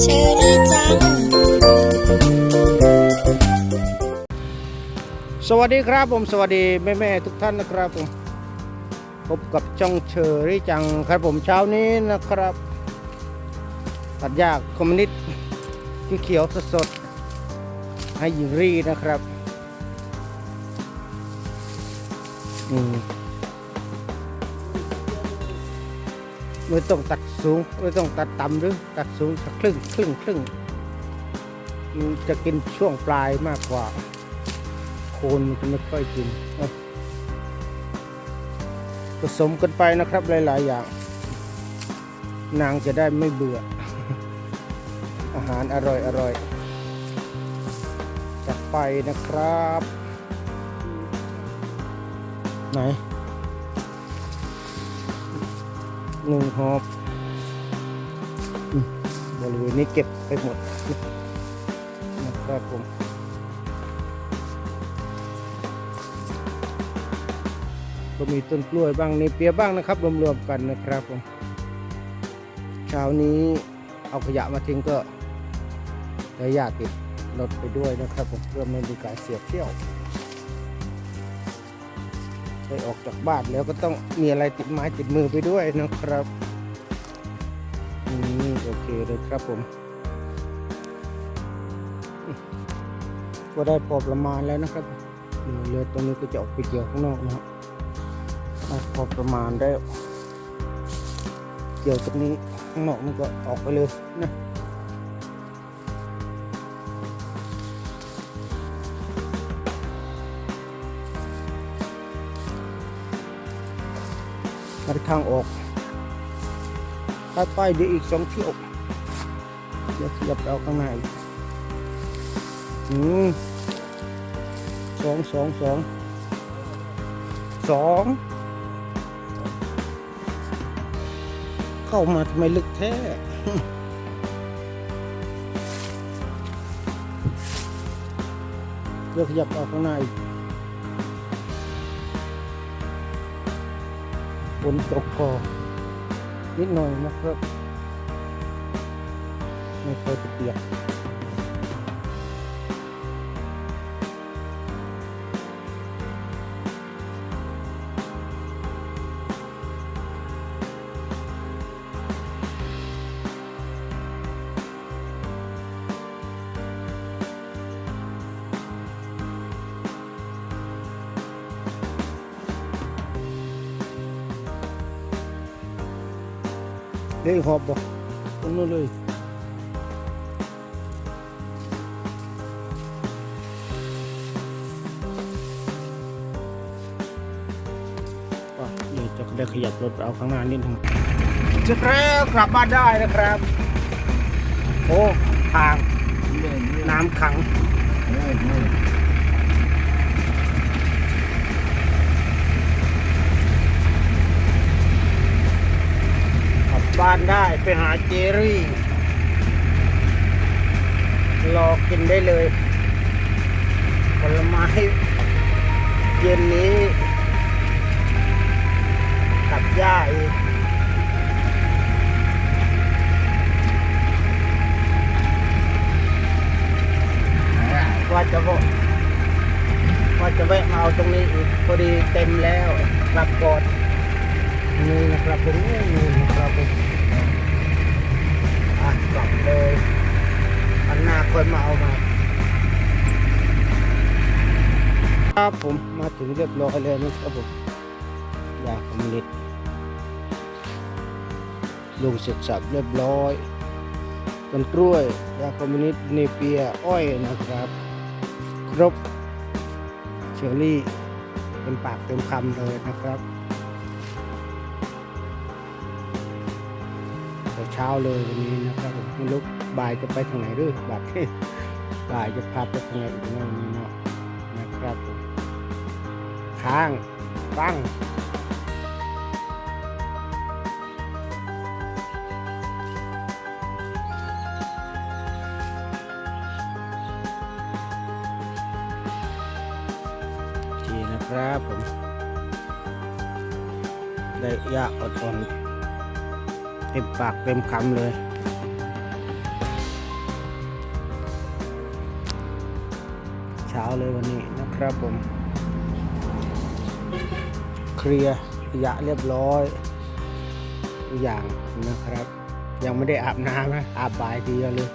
เชอรี่จัง สวัสดีครับผมสวัสดีแม่แม่ๆทุกท่านนะครับผมพบกับช่องเชอรี่จังครับผมเช้านี้นะครับ ตัดหญ้าคอมมินิตที่เขียวสดๆให้หญิงรีนะครับอืม ไม่ต้องตัดสูงไม่ต้องตัดต่ำหรือตัดสูงสักครึ่งครึ่งครึ่งมันจะกินช่วงปลายมากกว่า โคนมันจะไม่ค่อยกินผสมกันไปนะครับหลาย ๆ อย่าง นางจะได้ไม่เบื่อ อาหารอร่อยอร่อยจัดไปนะครับ ไหน หนึ่งหอบบริเวณนี้เก็บไปหมดนะครับผมก็มีต้นกล้วยบ้างในเปียบ้างนะครับ รวมๆกันนะครับผมเช้านี้เอาขยะมาทิ้งก็ระยะติดรถไปด้วยนะครับผมเพื่อไม่มีการเสียเที่ยว ได้ออกจากบ้านแล้วก็ต้องมีอะไรติดไม้ติดมือไปด้วยนะครับอืมโอเคเลยครับผม ก็ได้พอประมาณแล้วนะครับเรือตรงนี้ก็จะออกไปเกี่ยวข้างนอกนะครับพอประมาณได้เกี่ยวตรงนี้ข้างนอกนี่ก็ออกไปเลยนะ มาทางออกถ้าไปเดี๋ยวอีกสองเที่ยวเดี๋ยวขยับเอาข้างในอืมสองสองสองสองเข้ามาทำไมลึกแท้เลือกขยับออกข้างหน้าอีก ฝนตกก็นิดหน่อยนะครับ ไม่ค่อยจะเปียก เดี๋ยวหอบบ่ตรงนู้นเลยเดี๋ยวจะได้ขยับรถเอาข้างหน้านิดนึงจะแล้วกลับบ้านได้นะครับ โอ้ ทาง น้ำขัง บบ้านได้ไปหาเจรี่ รอกินได้เลยผลไม้เย็นนี้ตัดหญ้าอีกว่าจะว่าว่าจะแวะมาเอาตรงนี้อีกพอดีเต็มแล้วกลับก่อน นี่นะครับผมนี่นะครับผมอะกลับเลยอันหน้าคนมาเอามาครับผมมาถึงเรียบร้อยเลยนะครับผมยาคอมมิวนิตลงเสร็จสับเรียบร้อยต้นกล้วยยาคอมมินิตเนเปียอ้อยนะครับ ครบเชอรี่เป็นปากเต็มคำเลยนะครับ เช้าเลยวันนี้นะครับผมไม่รู้บ่ายจะไปทางไหนหรือบ่ายบ่ายจะพาไปทางไหนอีกนะวันนี้เนาะนะครับผมค้างตั้งคนะครับผม ได้ยาอ่อน ต็มปากเต็มคำเลยเช้าเลยวันนี้นะครับผม เคลียร์ยะเรียบร้อยทุกอย่างนะครับ ยังไม่ได้อาบน้ำนะอาบบ่ายทีเดียวเลย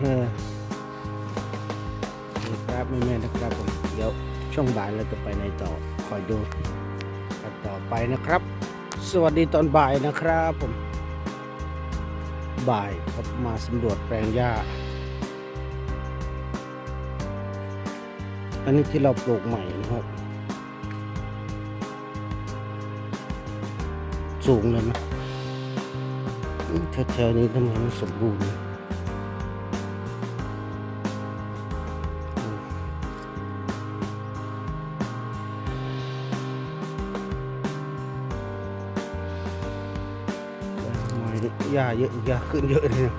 เออครับแม่ๆนะครับผมเดี๋ยวช่วงบ่ายเราจะไปในต่อคอยดูกันต่อไปนะครับ สวัสดีตอนบ่ายนะครับผม บ่ายครับมาสำรวจแปลงหญ้า อันนี้ที่เราปลูกใหม่นะครับ สูงเลยนะแถวๆนี้ทำไมมันสมบูรณ์ หญ้าเยอะหญ้าขึ้นเยอะเลยนะ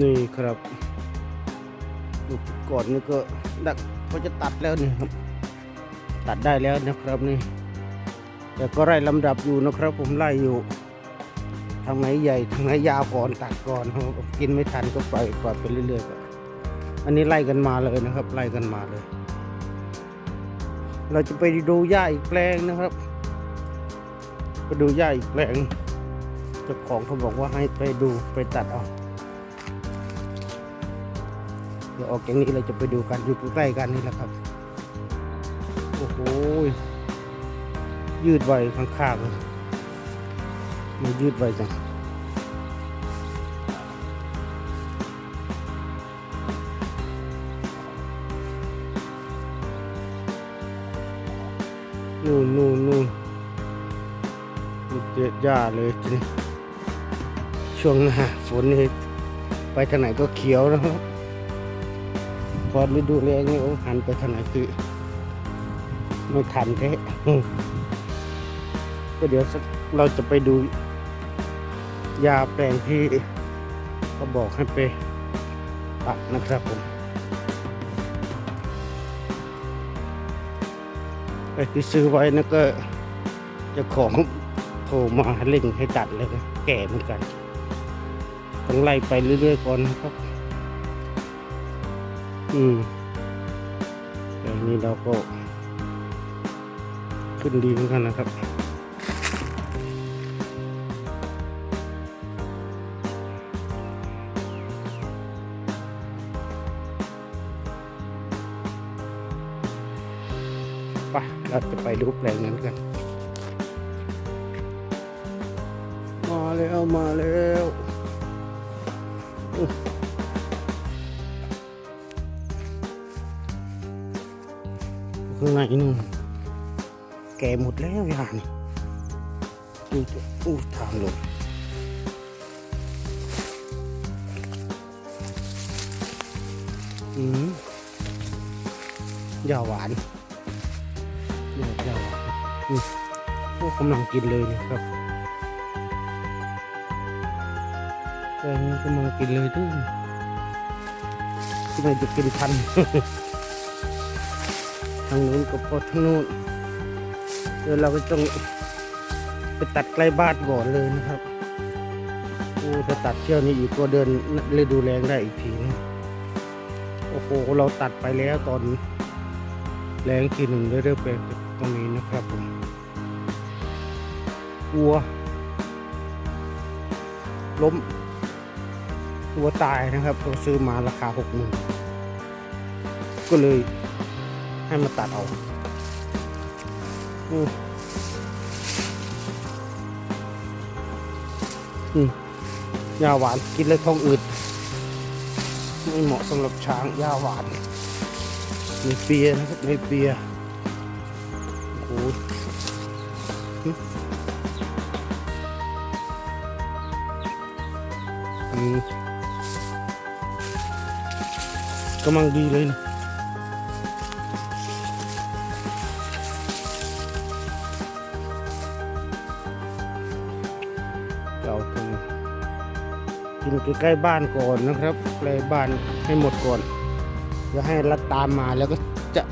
นี่ครับลูกก่อนนี่ก็ดักเขาจะตัดแล้วนี่ครับ ตัดได้แล้วนะครับนี่ แต่ก็ไล่ลำดับอยู่นะครับ ผมไล่อยู่ทางไหนใหญ่ทางไหนยาวก่อนตัดก่อนครับกินไม่ทันก็ปล่อยปล่อยไปเรื่อยๆอันนี้ไล่กันมาเลยนะครับ ไล่กันมาเลย เราจะไปดูหญ้าอีกแปลงนะครับ ไปดูหญ้าอีกแปลงเจ้าของเขาบอกว่าให้ไปดูไปตัดเอาเดี๋ยวออกจากนี้เราจะไปดูกันอยู่ใกล้กันนี่แหละครับ โอ้โหยืดไวข้างๆเลยมันยืดไวจัง นู่นนู่นนู่นมันเจ็ดหญ้าเลยทีนี้ช่วงหน้าฝนนี่ไปทางไหนก็เขียวนะครับ พอฤดูแลงนี่โอ้หันไปทางไหนคือ ไม่ทันแท้ก็เดี๋ยวสักเราจะไปดูยาแปลงที่เขาบอกให้ไปปักนะครับผม ไอ้ที่ซื้อไว้นั่นก็จะของโทรมาเร่งให้ตัดเลยแก่เหมือนกันต้องไล่ไปเรื่อยๆก่อนครับ อืมแต่นี้เราก็ขึ้นดีเหมือนกันนะครับ ไปเราจะไปดูแปลงนั้นกัน มาแล้วมาแล้วอุ๊ยข้างในนู่นแก่หมดแล้วยานี่ดูจะอู้ทางลงอืมยาหวาน พวกกำลังกินเลยนี่ครับแกงกำลังกินเลยด้วยทำไมจะกินพันทางนู้นก็พอทางนู้นเดี๋ยวเราก็ต้องไปตัดใกล้บ้านก่อนเลยนะครับโอ้ถ้าตัดเที่ยวนี้อีกก็เดินฤดูแรงได้อีกทีนะโอ้โหเราตัดไปแล้วตอนแรงทีหนึ่งเรื่อยๆไปตรงนี้นะครับผม วัว ล้มวัวตายนะครับ เราซื้อมาราคาหกหมื่นก็เลยให้มาตัดเอาอืมอืมยาหวานกินแล้วท้องอืดไม่เหมาะสำหรับช้างยาหวานมีเปียนะครับในเปียโอ้โห อืมอืมกำลังดีเลยนะเอาตรงกินใกล้ๆบ้านก่อนนะครับใกล้บ้านให้หมดก่อนจะให้รัดตามมาแล้วก็จะ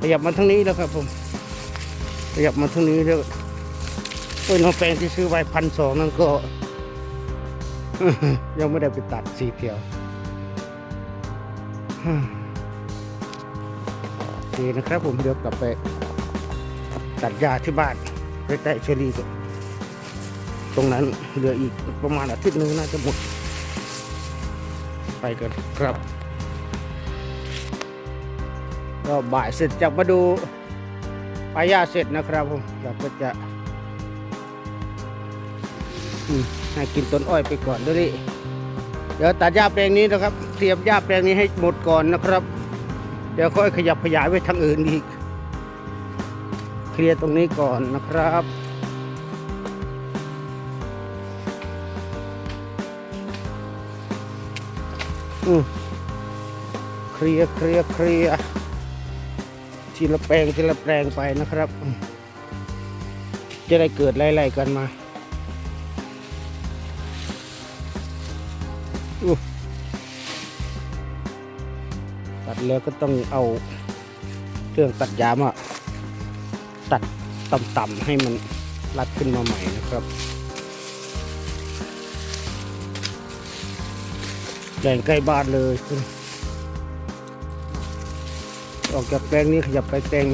ขยับมาทางนี้แล้วครับผมขยับมาทางนี้แล้วโอ้ยน้องแปลงที่ซื้อไว้พันสองนั่นก็ ยังไม่ได้ไปตัดสีเขียวโอเคนะครับผมเดี๋ยวกลับไป ตัดหญ้าที่บ้านใกล้ๆเชอรี่ก่อนตรงนั้นเหลืออีกประมาณอาทิตย์นึงน่าจะหมด ไปกันครับ ก็บ่ายเสร็จจากมาดูปลายาเสร็จนะครับผมเราก็จะ อืม ให้กินต้นอ้อยไปก่อนดี๋ยนี้เดี๋ยวตัดหญ้าแปลงนี้นะครับเตรียมหญ้าแปลงนี้ให้หมดก่อนนะครับ เดี๋ยวค่อยขยับขยายไปทางอื่นอีก เคลียร์ตรงนี้ก่อนนะครับอืมเคลียร์เคลียร์เคลียร์ทีละแปลงทีละแปลงไปนะครับ จะได้เกิดไล่ๆกันมา แล้วก็ต้องเอาเครื่องตัดยามาตัดต่ำๆให้มันรัดขึ้นมาใหม่นะครับแปลงใกล้บ้านเลย ออกจากแปลงนี้ขยับไปแปลง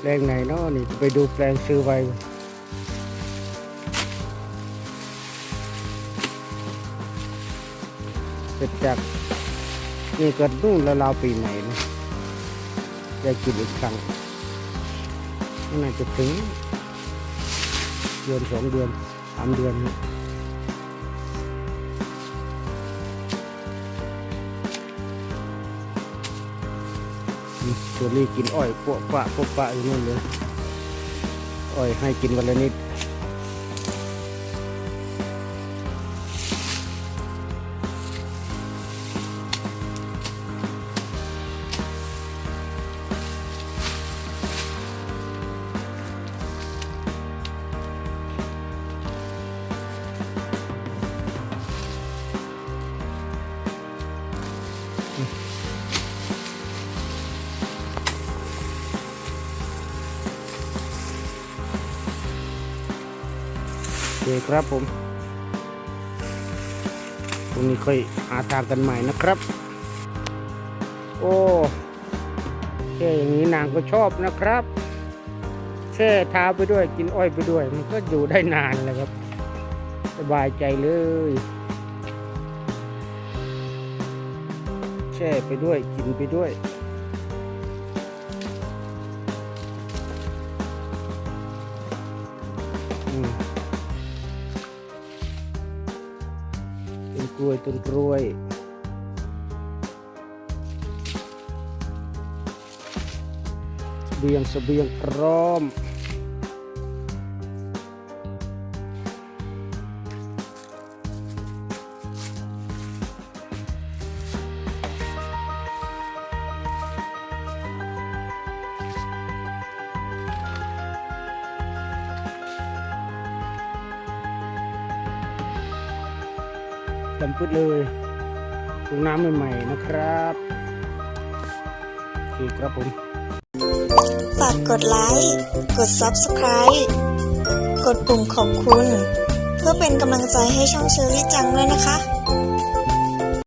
แปลงไหนเนาะนี่ไปดูแปลงซื้อไว้เสร็จจาก นี่ก็นู่นแล้วราปีใหม่นะได้กินอีกครั้งน่าจะถึงเดือนสองเดือนสามเดือนนี่เชอรี่กินอ้อยปวปะปวปะอยู่นั่นเลย อ้อยให้กินวันละนิด ครับผมตรงนี้ค่อยหาทางกันใหม่นะครับ โอ้แช่อย่างนี้นางก็ชอบนะครับแช่เท้าไปด้วยกินอ้อยไปด้วย มันก็อยู่ได้นานเลยครับ สบายใจเลยแช่ไปด้วยกินไปด้วยอืม ล้วยต้นกล้วยเสบียงเสบียงพร้อม ดำพุดเลยปรุงน้ำใหม่ๆนะครับโอเคครับผม ฝากกดไลค์ กด Subscribe กดปุ่มขอบคุณ เพื่อเป็นกำลังใจให้ช่องเชอรี่จังด้วยนะคะ